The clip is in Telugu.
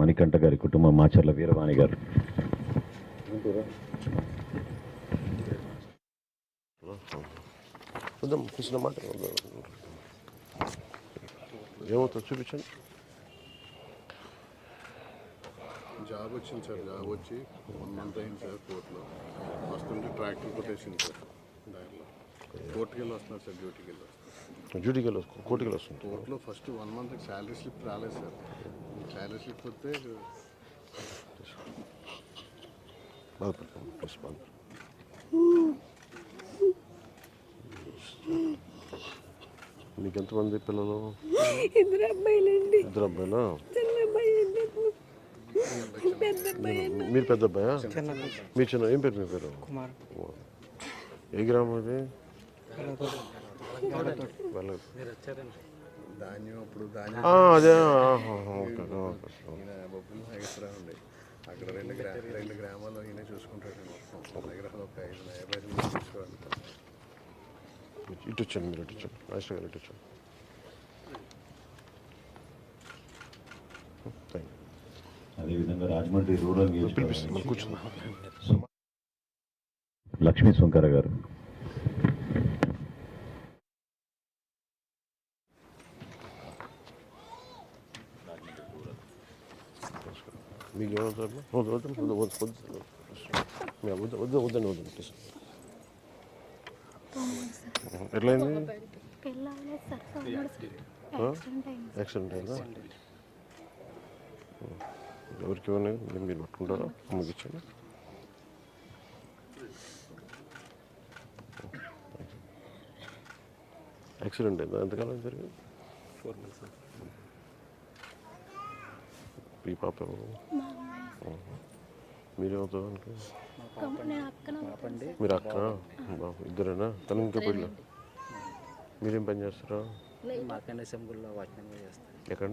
మణికంఠ గారి కుటుంబం మాచర్ల వీరవాణి గారు. వద్దాం కృష్ణ మాట. ఏమవుతుంది చూపించండి. జాబ్ వచ్చింది సార్ జాబ్ వచ్చి వన్ మంత్ అయింది సార్ కోర్టులో. వస్తుంటే ట్రాక్టర్ కొట్టేసింది సార్. కోర్టుకి వెళ్ళి వస్తున్నారు సార్ డ్యూటీకి వెళ్ళి డ్యూటీకి వెళ్ళి కోర్టుకి వెళ్ళి వస్తుంది కోర్టులో first one month salary slip రాలేదు సార్. శాలరీ స్లిప్ వస్తే బాధపడతాం బాధ నీకు ఎంతమంది పిల్లలు? ఇద్దరు అబ్బాయిలండి. ఇద్దరు అబ్బాయిలా? చిన్న అబ్బాయి అండి. పెద్ద అబ్బాయి మీరు పెద్ద అబ్బాయా. మీ చిన్న ఏం పేరు మీ పేరు? కుమార్. ఏ గ్రామం ఇది అదే అక్కడ రెండు గ్రా రెండు గ్రామాల్లో ఈయన చూసుకుంటాడు మొత్తం దగ్గర ఒక ఐదు యాభై ఐదు మంది చూసుకోవాలి ఇటు వచ్చాను మీరు ఇటు వచ్చాను. రాజేశ్వర గారు ఇటు వచ్చాను అదేవిధంగా రాజమండ్రి రూరల్ కూర్చుందాం. లక్ష్మీ సుంకర గారు. మీకు ఏమవుతారు వద్దు వద్దు వద్దు వద్దు వద్దు వద్దు వద్దు వద్దండి వద్దు ప్లీజ్ ఎట్లయింది యాక్సిడెంట్ అయింది? ఎవరికి ఇవ్వండి మీరు మీరు పట్టుకుంటారా? అమ్మకి ఇచ్చండి యాక్సిడెంట్ అయిందా? ఎంతకాలం జరిగింది? ఫోర్ మంత్స్ ఈ పాప పాపండి మీరు అక్క బాబు. ఇద్దరేనా? తను ఇంకా పెళ్ళి? మీరేం పని చేస్తారా? ఎక్కడ